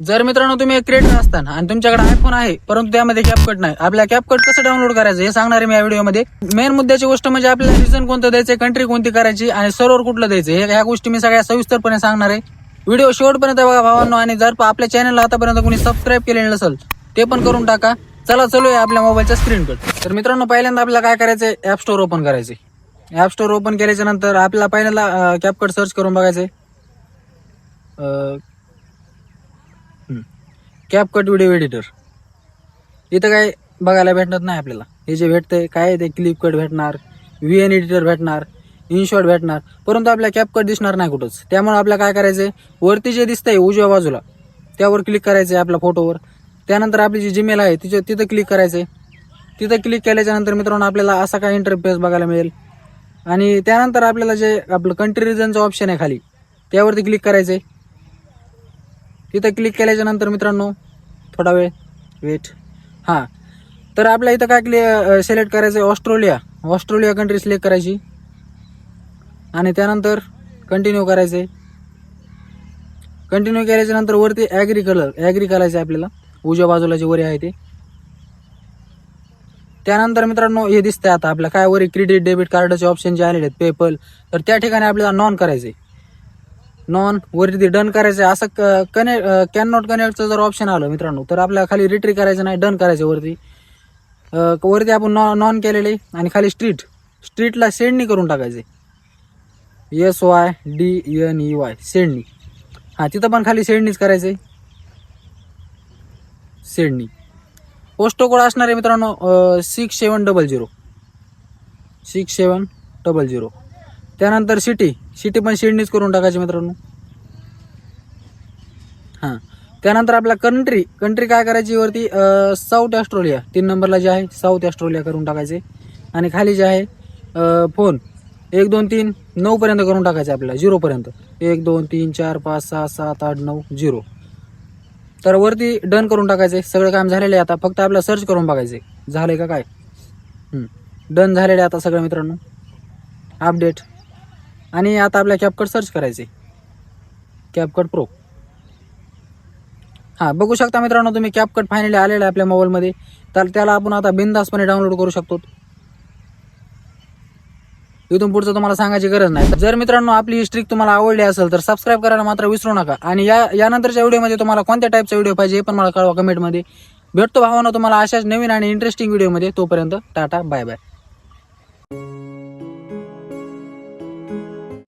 जर मित्रांनो तुम्ही एक क्रिएटर असताना आणि तुमच्याकडे आयफोन आहे परंतु त्यामध्ये कॅपकट नाही आपल्या कॅपकट कसं डाउनलोड करायचं हे सांगणार आहे मी या व्हिडिओमध्ये मेन मुद्द्याची गोष्ट म्हणजे आपल्याला रिझन कोणतं द्यायचं कंट्री कोणती करायची आणि सर्व्हर कुठलं द्यायचं हे ह्या गोष्टी मी सगळ्या सविस्तरपणे सांगणार आहे. व्हिडिओ शेवटपर्यंत बघा भावांनो आणि जर आपल्या चॅनलला आतापर्यंत कोणी सबस्क्राईब केलेलं नसेल ते पण करून टाका. चला चलूया आपल्या मोबाईलच्या स्क्रीनकडे तर मित्रांनो पहिल्यांदा आपल्याला काय करायचंय? ऍप स्टोअर ओपन करायचे ऍप स्टोअर ओपन केल्याच्यानंतर आपल्याला पहिल्यांदा कॅपकट सर्च करून कॅप कट व्हिडिओ एडिटर इथं काय बघायला भेटणार नाही आपल्याला. हे जे भेटतंय काय आहे ते क्लिप कट भेटणार व्ही एन एडिटर भेटणार इनशॉट भेटणार परंतु आपल्या कॅपकट दिसणार नाही कुठंच. त्यामुळे आपल्याला काय करायचंय? वरती जे दिसतंय उजव्या बाजूला त्यावर क्लिक करायचं आहे आपल्या फोटोवर त्यानंतर आपली जी जीमेल आहे तिच्या तिथं क्लिक करायचं आहे तिथं क्लिक केल्याच्यानंतर मित्रांनो आपल्याला असा काय इंटरफेस बघायला मिळेल. आणि त्यानंतर आपल्याला जे आपलं कंट्री रिजनचं ऑप्शन आहे खाली त्यावरती क्लिक करायचं आहे तिथं क्लिक केल्याच्यानंतर मित्रांनो थोडा वेळ वेट हां. तर आपल्या इथं काय क्लिअर सिलेक्ट करायचं आहे ऑस्ट्रेलिया. ऑस्ट्रेलिया कंट्री सिलेक्ट करायची. आणि त्यानंतर कंटिन्यू करायचं आहे कंटिन्यू केल्याच्यानंतर वरती ॲग्री कलर ॲग्री करायचं आहे आपल्याला. उजव्या बाजूला जे वरी आहे ते. त्यानंतर मित्रांनो हे दिसतंय आता आपल्या काय वरी क्रेडिट डेबिट कार्डाचे ऑप्शन जे आलेले आहेत पेपल तर त्या ठिकाणी आपल्याला नॉन करायचे नॉन वरती डन करायचं आहे असं कनेक्ट कॅन नॉट कनेक्टचं जर ऑप्शन आलं मित्रांनो तर आपल्याला खाली रिट्री करायचं नाही डन करायचं वरती. वरती आपण नॉ नॉन केलेले आणि खाली स्ट्रीट स्ट्रीटला सेंडनी करून टाकायचे. S Y D N E Y Sydney हां तिथं पण खाली सेंडनीच करायचे सेंडनी पोस्ट कोड असणार आहे मित्रांनो six seven double zero six seven double zero त्यानंतर सिटी शिटी पण शिडणीच करून टाकायची मित्रांनो. हां. त्यानंतर आपला कंट्री कंट्री काय करायची वरती? साऊथ ऑस्ट्रेलिया तीन नंबरला जे आहे साऊथ ऑस्ट्रेलिया करून टाकायचे. आणि खाली जे आहे फोन एक दोन तीन नऊपर्यंत करून टाकायचे आपल्याला. झिरोपर्यंत एक दोन तीन चार पाच सहा सात आठ नऊ झिरो तर वरती डन करून टाकायचे. सगळं काम झालेलं आहे आता. फक्त आपल्याला सर्च करून बघायचे. आहे का काय? डन झालेलं आहे आता सगळं मित्रांनो. अपडेट आणि आता आपल्या कॅपकट सर्च करायचे कॅपकट प्रो हां बघू शकता मित्रांनो तुम्ही कॅपकट फायनली आलेलं आहे आपल्या मोबाईलमध्ये तर त्याला आपण आता बिंदासपणे डाउनलोड करू शकतो. इथून पुढचं तुम्हाला सांगायची गरज नाही. जर मित्रांनो आपली ही तुम्हाला आवडली असेल तर सबस्क्राईब करायला मात्र विसरू नका. आणि या यानंतरच्या व्हिडिओमध्ये तुम्हाला कोणत्या टाईपचा व्हिडिओ पाहिजे हे पण मला कळवा कमेंटमध्ये भेटतो भावानं तुम्हाला अशाच नवीन आणि इंटरेस्टिंग व्हिडिओमध्ये तोपर्यंत टाटा बाय बाय